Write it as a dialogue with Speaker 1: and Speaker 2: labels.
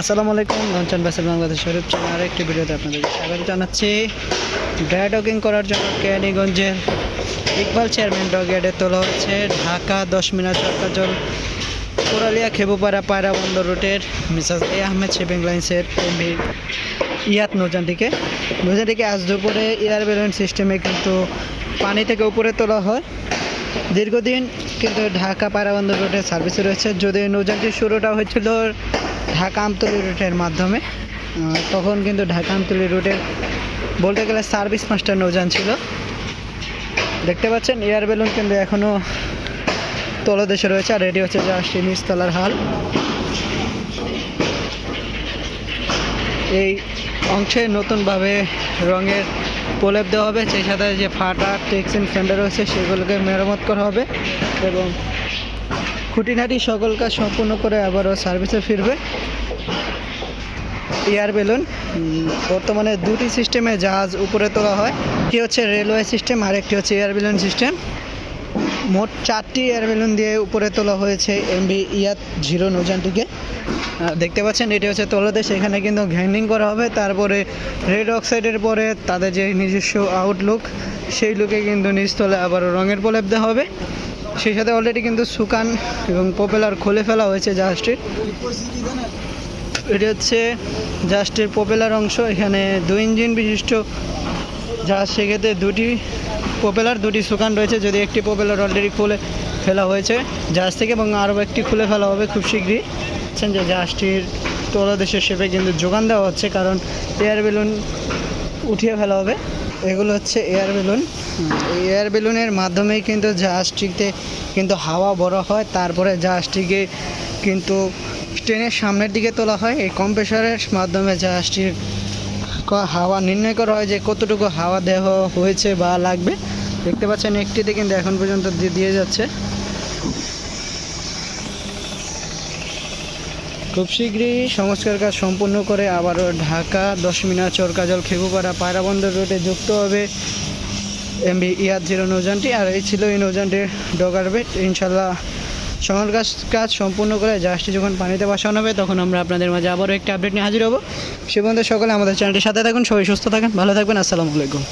Speaker 1: আসসালামু আলাইকুম, লঞ্চন বাসের বাংলাদেশ শরীফ চ্যানেল আরেকটি ভিডিওতে আপনাদের স্বাগত জানাচ্ছি। ডকিং করার জন্য কেরানীগঞ্জের ইকবাল চেয়ারম্যান ডগেটে তোলা হচ্ছে ঢাকা দশ মিনার চক্কাজল কোরালিয়া খেবুপাড়া পায়রা বন্দর রুটের মিসাস এ আহমেদ শিপিং লাইন্সের এমবি ইয়াত নৌজানটিকে। নৌজানটিকে আজ দুপুরে এয়ার বেলুন সিস্টেমে কিন্তু পানি থেকে উপরে তোলা হয়। দীর্ঘদিন কিন্তু ঢাকা পায়রাবন্দর রুটে সার্ভিসে রয়েছে। যদি নৌজানটির শুরুটা হয়েছিল ঢাকা আমতলি রুটের মাধ্যমে তখন কিন্তু ঢাকা আমতলি রুটের বলতে গেলে সার্ভিস মাস্টার নৌযান ছিল। দেখতে পাচ্ছেন, এয়ার বেলুন কিন্তু এখনও তলদেশে রয়েছে আর রেডি হচ্ছে জাস্ট নিচতলার হাল। এই অংশে নতুনভাবে রঙের প্রলেপ দেওয়া হবে, সেই সাথে যে ফাটা টেক্সিন ফেন্ডার রয়েছে সেগুলোকে মেরামত করা হবে এবং খুঁটিনাটি সকল কাজ সম্পূর্ণ করে আবারও সার্ভিসে ফিরবে। এয়ার বেলুন বর্তমানে দুটি সিস্টেমে জাহাজ উপরে তোলা হয়, একটি হচ্ছে রেলওয়ে সিস্টেম আর একটি হচ্ছে এয়ার বেলুন সিস্টেম। মোট চারটি এয়ার বেলুন দিয়ে উপরে তোলা হয়েছে এমবি ইয়াত জিরো নৌজানটিকে দেখতে পাচ্ছেন, এটি হচ্ছে তলদেশ। এখানে কিন্তু ঘ্যান্ডিং করা হবে। তারপরে রেড অক্সাইডের পরে তাদের যে নিজস্ব আউটলুক সেই লুকে কিন্তু নিচতলে আবার রঙের প্রলেপ দেওয়া হবে। সেই সাথে অলরেডি কিন্তু সুকান এবং পপুলার খুলে ফেলা হয়েছে জাহাজটির এটি হচ্ছে জাহাজটির পপুলার অংশ। এখানে দুই ইঞ্জিন বিশিষ্ট। জাহাজ সেক্ষেত্রে দুটি পপুলার দুটি সুকান রয়েছে, যদি একটি পপুলার অলরেডি খুলে ফেলা হয়েছে, জাহাজ থেকে এবং আরও একটি খুলে ফেলা হবে খুব শীঘ্রই। যে জাহাজটির তলদেশের শেপে কিন্তু যোগান দেওয়া হচ্ছে, কারণ এয়ার বেলুন উঠিয়ে ফেলা হবে। এগুলো হচ্ছে এয়ার বেলুন এয়ার বেলুনের মাধ্যমেই কিন্তু জাহাজটিতে কিন্তু হাওয়া বড় হয়, তারপরে জাহাজটিকে কিন্তু ট্রেনের সামনের দিকে তোলা হয়। এই কম্প্রেসারের মাধ্যমে জাহাজটির হাওয়া নির্ণয় করা হয় যে কতটুকু হাওয়া দেহ হয়েছে বা লাগবে। দেখতে পাচ্ছেন একটিতে কিন্তু এখন পর্যন্ত দিয়ে- যাচ্ছে। খুব শীঘ্রই সংস্কার কাজ সম্পূর্ণ করে আবারও ঢাকা, দশমিনা চরকাজল খেপুপাড়া পায়রাবন্দর রোডে যুক্ত হবে এমবি ইয়াদ জিরো নৌজানটি। আর এই ছিল এই নৌজানটির ডগার বেট ইনশাল্লাহ সংস্কার কাজ কাজ সম্পূর্ণ করে জাহাজটি যখন পানিতে বসানো হবে, তখন আমরা আপনাদের মাঝে আবারও একটি আপডেট নিয়ে হাজির হব। সে পর্যন্ত সকলে আমাদের চ্যানেলটির সাথে থাকুন, সবাই সুস্থ থাকেন, ভালো থাকবেন, আসসালামু আলাইকুম।